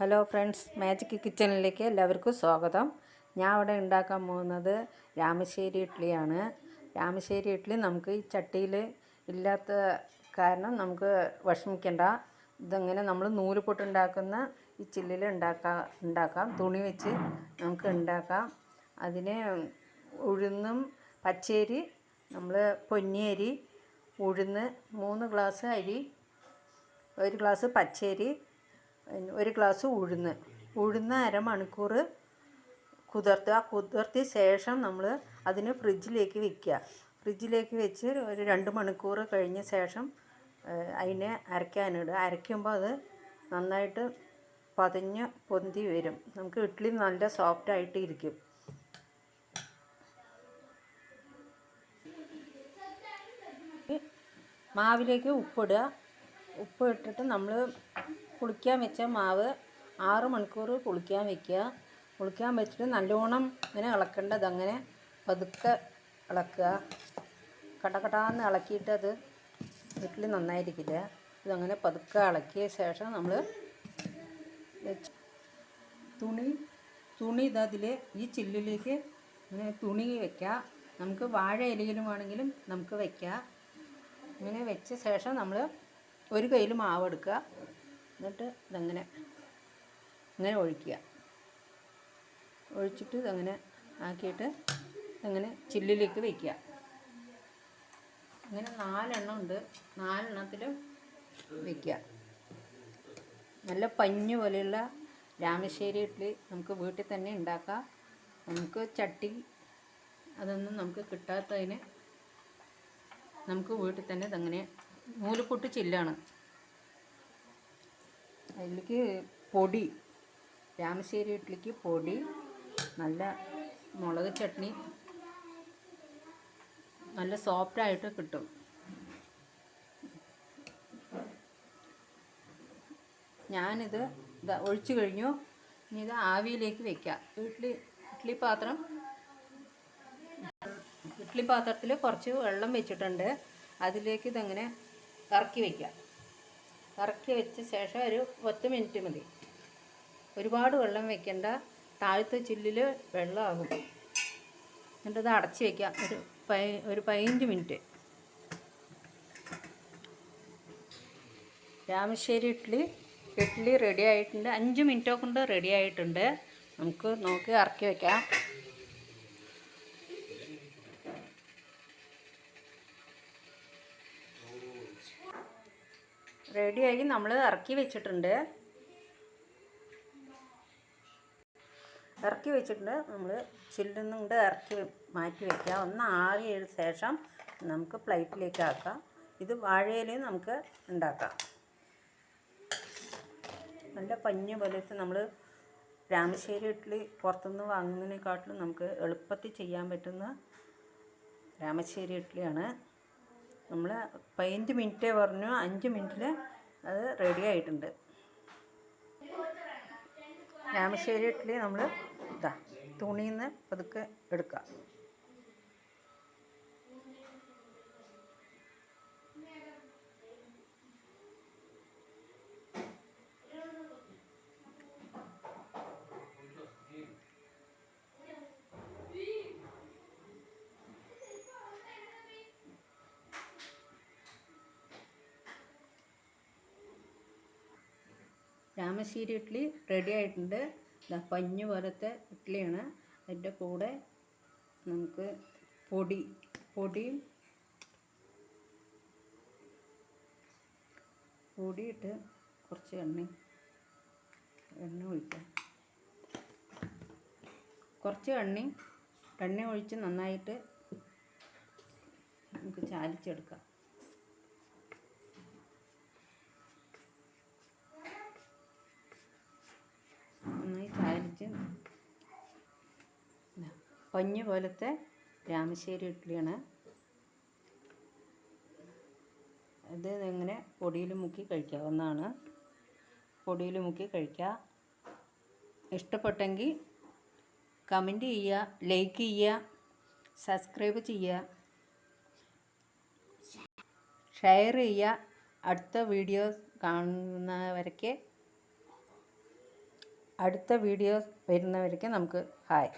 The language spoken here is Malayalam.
ഹലോ ഫ്രണ്ട്സ് മാജിക് കിച്ചണിലേക്ക് എല്ലാവർക്കും സ്വാഗതം. ഞാൻ അവിടെ ഉണ്ടാക്കാൻ പോകുന്നത് രാമശ്ശേരി ഇഡ്ഡലിയാണ്. രാമശ്ശേരി ഇഡ്ഡലി നമുക്ക് ഈ ചട്ടിയിൽ ഇല്ലാത്ത കാരണം നമുക്ക് വിഷമിക്കണ്ട. ഇതങ്ങനെ നമ്മൾ നൂൽ പൊട്ടുണ്ടാക്കുന്ന ഈ ചില്ലിൽ ഉണ്ടാക്കാം ഉണ്ടാക്കാം. തുണി വെച്ച് നമുക്ക് ഉണ്ടാക്കാം. അതിന് ഉഴുന്നും പച്ചേരി നമ്മൾ പൊന്നിയരി ഉഴുന്ന് മൂന്ന് ഗ്ലാസ് അരി ഒരു ഗ്ലാസ് പച്ചരി ഒരു ഗ്ലാസ് ഉഴുന്ന്. ഉഴുന്ന് അരമണിക്കൂർ കുതിർത്തുക കുതിർത്തിയ ശേഷം നമ്മൾ അതിന് ഫ്രിഡ്ജിലേക്ക് വെക്കുക. ഫ്രിഡ്ജിലേക്ക് വെച്ച് ഒരു രണ്ട് മണിക്കൂർ കഴിഞ്ഞ ശേഷം അതിനെ അരയ്ക്കാനിടുക അരയ്ക്കുമ്പോൾ അത് നന്നായിട്ട് പതഞ്ഞ് പൊന്തി വരും. നമുക്ക് ഇഡ്ഡലി നല്ല സോഫ്റ്റ് ആയിട്ട് ഇരിക്കും. മാവിലേക്ക് ഉപ്പിടുക. ഉപ്പ് ഇട്ടിട്ട് നമ്മൾ പുളിക്കാൻ വെച്ച മാവ് ആറ് മണിക്കൂർ പുളിക്കാൻ വെക്കുക. പുളിക്കാൻ വെച്ചിട്ട് നല്ലോണം ഇങ്ങനെ ഇളക്കേണ്ടത് അങ്ങനെ പതുക്കെ ഇളക്കുക. കടകടാന്ന് ഇളക്കിയിട്ട് അത് വീട്ടിൽ നന്നായിരിക്കില്ല. ഇതങ്ങനെ പതുക്കെ ഇളക്കിയ ശേഷം നമ്മൾ തുണി തുണി ഇതതിൽ ഈ ചില്ലിലേക്ക് ഇങ്ങനെ തുണി വയ്ക്കുക നമുക്ക് വാഴ ഇലയിലും വേണമെങ്കിലും നമുക്ക് വയ്ക്കാം ഇങ്ങനെ വെച്ച ശേഷം നമ്മൾ ഒരു കയ്യിൽ മാവ് എടുക്കുക. എന്നിട്ട് ഇതങ്ങനെ ഇങ്ങനെ ഒഴിക്കുക. ഒഴിച്ചിട്ട് ഇതങ്ങനെ ആക്കിയിട്ട് ഇങ്ങനെ ചില്ലിലേക്ക് വയ്ക്കുക അങ്ങനെ നാലെണ്ണം ഉണ്ട്. നാലെണ്ണത്തിൽ വയ്ക്കുക നല്ല പഞ്ഞു പോലെയുള്ള രാമശ്ശേരി ഇഡ്ഡലി നമുക്ക് വീട്ടിൽ തന്നെ ഉണ്ടാക്കാം. നമുക്ക് ചട്ടി അതൊന്നും നമുക്ക് കിട്ടാത്തതിന് നമുക്ക് വീട്ടിൽ തന്നെ ഇതങ്ങനെ നൂലുപൊട്ട് ചില്ലാണ്. അതിലേക്ക് പൊടി രാമശ്ശേരി ഇഡ്ലിക്ക് പൊടി നല്ല മുളക് ചട്നി നല്ല സോഫ്റ്റായിട്ട് കിട്ടും. ഞാനിത് ഒഴിച്ചു കഴിഞ്ഞു. ഇനി ഇത് ആവിയിലേക്ക് വെക്കാം. ഇഡ്ഡലി ഇഡ്ഡലി പാത്രം ഇഡ്ഡലി പാത്രത്തിൽ കുറച്ച് വെള്ളം വെച്ചിട്ടുണ്ട്. അതിലേക്ക് ഇതങ്ങനെ ഇറക്കി വയ്ക്കുക ഇറക്കി വെച്ച ശേഷം ഒരു പത്ത് മിനിറ്റ് മതി. ഒരുപാട് വെള്ളം വെക്കേണ്ട. താഴത്തെ ചില്ലിൽ വെള്ളമാകും എന്നിട്ടത് അടച്ച് വയ്ക്കുക ഒരു പൈ ഒരു പതിനഞ്ച് മിനിറ്റ് രാമശ്ശേരി ഇഡ്ഡലി ഇഡ്ഡലി റെഡി ആയിട്ടുണ്ട്. അഞ്ച് മിനിറ്റോ കൊണ്ട് റെഡി ആയിട്ടുണ്ട്. നമുക്ക് നോക്കി ഇറക്കി വയ്ക്കാം റെഡിയായി നമ്മൾ ഇറക്കി വെച്ചിട്ടുണ്ട്. ഇറക്കി വെച്ചിട്ടുണ്ട്. നമ്മൾ ചില്ലിൽ കൂടെ ഇറക്കി മാറ്റി വയ്ക്കുക ഒന്ന് ആറിയതിന് ശേഷം നമുക്ക് പ്ലേറ്റിലേക്ക് ആക്കാം. ഇത് വാഴയില നമുക്ക് ഉണ്ടാക്കാം. നല്ല പഞ്ഞ് പോലത്തെ നമ്മൾ രാമശ്ശേരി ഇഡ്ഡലി പുറത്തുനിന്ന് വാങ്ങുന്നതിനെക്കാട്ടിലും നമുക്ക് എളുപ്പത്തിൽ ചെയ്യാൻ പറ്റുന്ന രാമശ്ശേരി ഇഡ്ഡലിയാണ് നമ്മൾ പതിനഞ്ച് മിനിറ്റേ പറഞ്ഞു അഞ്ച് മിനിറ്റിൽ അത് റെഡി ആയിട്ടുണ്ട്. രാമശ്ശേരി ഇഡ്ഡലി നമ്മൾ ഇതാ തുണിയിൽ നിന്ന് പതുക്കെ എടുക്കുക രാമശ്ശേരി ഇഡ്ഡലി റെഡി ആയിട്ടുണ്ട്. പഞ്ഞു പോലത്തെ ഇഡ്ഡലിയാണ് അതിന്റെ കൂടെ നമുക്ക് പൊടി പൊടിയും പൊടിയിട്ട് കുറച്ച് എണ്ണ എണ്ണ ഒഴിക്കാം. കുറച്ച് എണ്ണയും എണ്ണ ഒഴിച്ച് നന്നായിട്ട് നമുക്ക് ചാലിച്ചെടുക്കാം. പഞ്ഞ് പോലത്തെ രാമശ്ശേരി ഇഡ്ഡലിയാണ്. ഇത് ഇങ്ങനെ പൊടിയിൽ മുക്കി കഴിക്കാവുന്നതാണ്. പൊടിയിൽ മുക്കി കഴിക്കുക ഇഷ്ടപ്പെട്ടെങ്കിൽ കമന്റ് ചെയ്യുക ലൈക്ക് ചെയ്യുക സബ്സ്ക്രൈബ് ചെയ്യുക. ഷെയർ ചെയ്യുക. അടുത്ത വീഡിയോസ് കാണുന്നവരൊക്കെ അടുത്ത വീഡിയോ വരുന്നവരേക്കും നമുക്ക് ഹായ്.